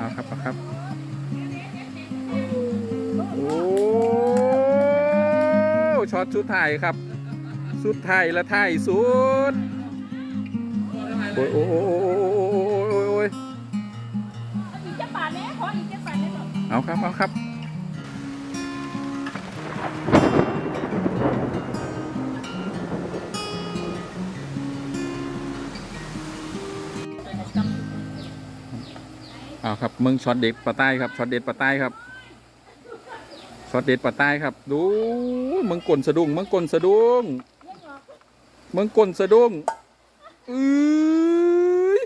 เอาครับเอาครับ โอ้ช็อตสุดท้ายครับ สุดท้ายและท้ายสุดโอ้ยโอ้ยโอ้ยโอ้ยโอ้ยโอ้ยโอ้ยอีกจะป่าแม่ขออีกจะป่าแม่ก่อนเอาครับเอาครับ เอาครับมึงช็อตเด็ดปลาใต้ครับช็อตเด็ดปลาใต้ครับช็อตเด็ดปลาใต้ครับ ดูมึงกลนสะดุ้งมึงกลนสะดุ้งเลี้ยงหรอกมึงกลนสะดุ้งเอ้ย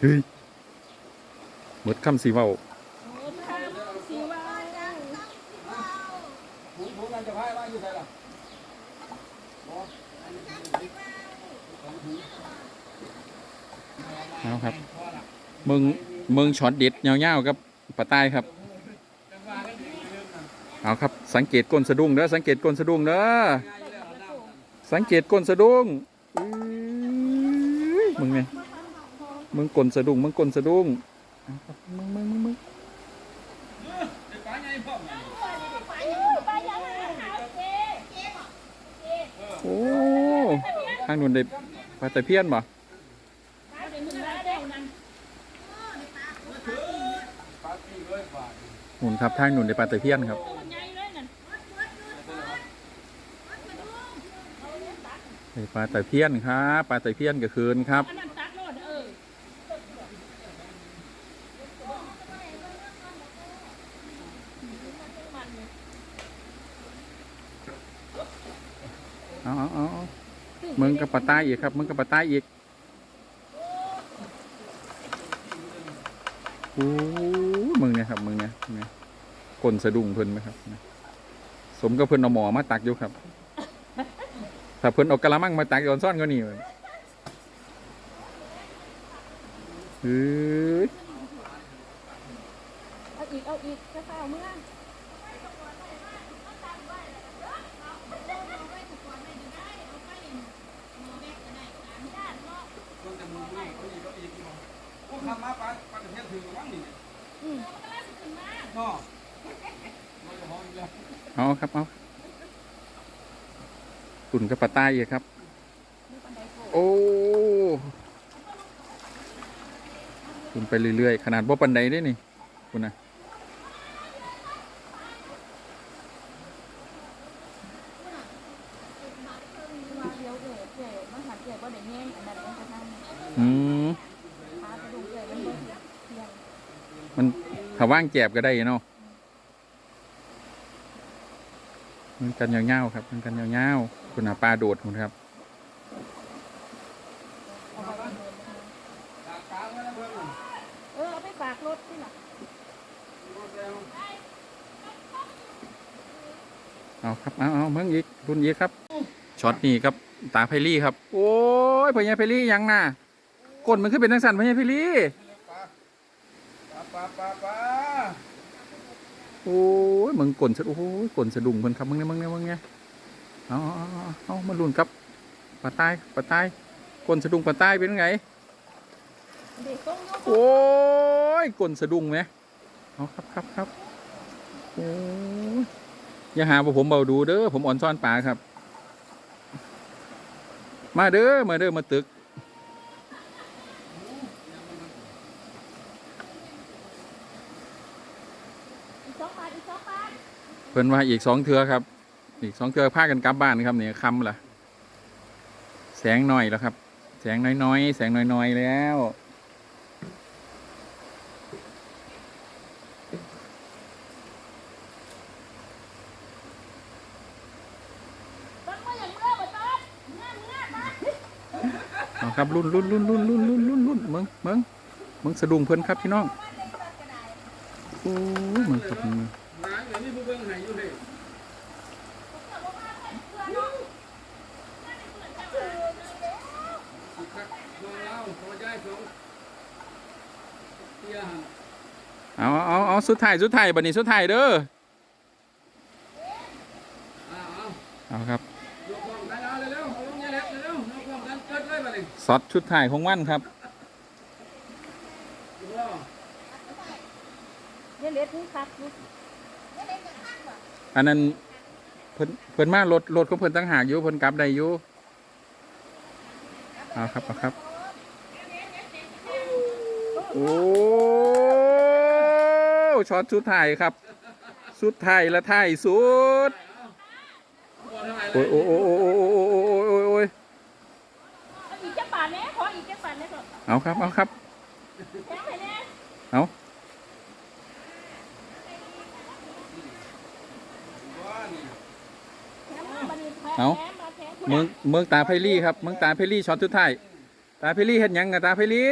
เฮ้ยหมดคำสีเว้า โอ้ข้ามสีวาวผมผมกันจะพายว่าอยู่ไหนล่ะเอาครับมึงมึงช็อตเด็ดเงาวๆครับปลาใต้ครับเอาครับ สังเกตก้นสะดุ้งเด้อสังเกตก้นสะดุ้งเด้อสังเกตก้นสะดุ้งมึงไงมึงก้นสะดุ้งมึงก้นสะดุ้งมึงมึงมึงมึงปลาใหญ่พ่อป่ายังหาเจ๊โอ้ทางนู้นได้ปลาตะเพียนบ่ หนุนครับทางนู้นได้ปลาตะเพียนครับตัวใหญ่เลยนั่นได้ปลาตะเพียนครับปลาตะเพียนก็คืนครับอันนั้นตัดโลดเออเอาเอาเอาเอามึงกับปลาใต้อีกครับ มึงกับปลาใต้อีก อ้มึงเนี่ยครับมึงเนี่ยเนี่ยกลนสะดุ้งเพิ่นไหมครับสมกับเพิ่นเอาหมอมาตักอยู่ครับถ้าเพิ่นเอากระมังมาตักย้อนซ่อนก็นี่เฮ้ยเอาอีกเอาอีกจะเฝ้าเมื่อ มันจะมุงนี่เขาอีกเขาอีกโอ้ทำมาปลาปลาตะเพียนถือมั้งนี่เนาะมันจะหอมแล้วเอาครับเอาตุ่นกับปลาใต้อีกครับ โอ้ตุ่นไปเรื่อยๆ ขนาดบ่ปันไดได้นี่คุณนะเดี๋ยวเอ๋เจ๋มั มันถ้าว่างแจบก็ได้เนาะมันกันยาวๆครับ มันกันยาวๆคุณอาปลาโดดคุณครับเอาไปเดินปลาปลาไว้แล้วเพิ่มเออเอาไปฝากรถที่น่ะรถแล้วเอาครับเอาเอาเมืองอีกรุ่นอีกครับช็อตนี้ครับตาไพลี่ครับ โอ้ยพญาไพลี่ยังน่ะก้นมันขึ้นเป็นทังสันพญาไพลี่ปลา ปลาปลาปลาโอ้ยมึงกลนสะโอ้ยกลนสะดุ้งเพิ่นครับมึงเนี่ยมึงเนี่ยมึงเนี่ยเอาเอาเอาเอาเอามาลุ้นครับปลาใต้ปลาใต้กลนสะดุ้งปลาใต้เป็นไงโอ้ยกลนสะดุ้งไหมเอาครับครับครับโอ้ยอย่าหาว่าผมเบาดูเด้อผมอ่อนซ่อนปลาครับ มาเด้อมาเด้อมาตึก เพิ่นว่าอีกสองเทือครับ อีกสองเทือพากันกลับบ้านครับเนี่ยคำละแสงหน่อยแล้วครับ แสงน้อยๆ แสงน้อยๆแล้วครับรุ่นรุ่นรุ่นรุ่นรุ่นรุ่นรุ่นมึงมึงมึงสะดุ้งเพิ่นครับพี่น้อง โอ้เมือนกานี้เอาเอาเอาสุดท้ายสุดท้ายบันนี้สุดท้ายเด้อเอาครับสอดชุดถ่ายของวันครับ เนี่ยเล็ดนี่คักลูกอันนั้นเพิ่นเพิ่นมารถรถของเพิ่นตั้งหากอยู่เพิ่นกลับได้อยู่เอาครับเอาครับ โอ้ช็อตสุดท้ายครับ สุดท้ายและท้ายสุดโอ้ยโอ้ยโอ้ยโอ้ยโอ้ยโอ้ยโอ้ยโอ้ยโอ้ยเอาอีกแค่บาทแน่ขออีกแค่บาทแน่ก่อนเอาครับเอาครับแถมให้แน่เอา แถมมาบัดนี้แถม เอาเมืองเมืองตาไพลี่ครับเมืองตาไพลี่ช็อตสุดท้ายตาไพลี่เฮ็ดยังกับตาไพลี่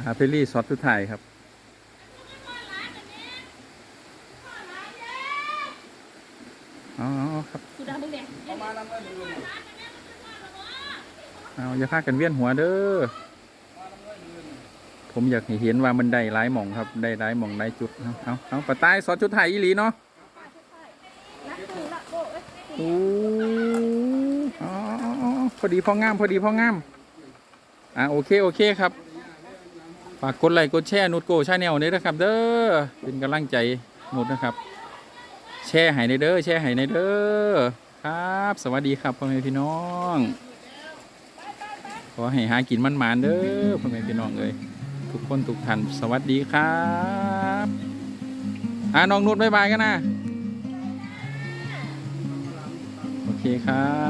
ตาไพลี่ช็อตสุดท้ายครับอาเอครับเอาอย่าพากันเวียนหัวเด้อผมอยากเห็นว่ามันได้หลายหม่องครับ ได้หลายหม่องหลายจุด เอาเอาเอาปะตายช็อตสุดไทยอีหลีเนาะ นักตื่นละโบเอ้ย โอ้อ๋อพอดีพองาม พอดีพองาม อะโอเค โอเคครับ ฝากกดไลค์กดแชร์นุดโกชาแนลนี้นะครับ เด้อ เป็นกำลังใจนุดนะครับ แชร์ให้ในเด้อ แชร์ให้ในเด้อ ครับ สวัสดีครับพ่อแม่พี่น้อง ขอให้หากินมันหมานเด้อพ่อแม่พี่น้องเอ้ยทุกคนทุกท่านสวัสดีครับ อ่าน้องนุชบายบายกันนะ เคครับ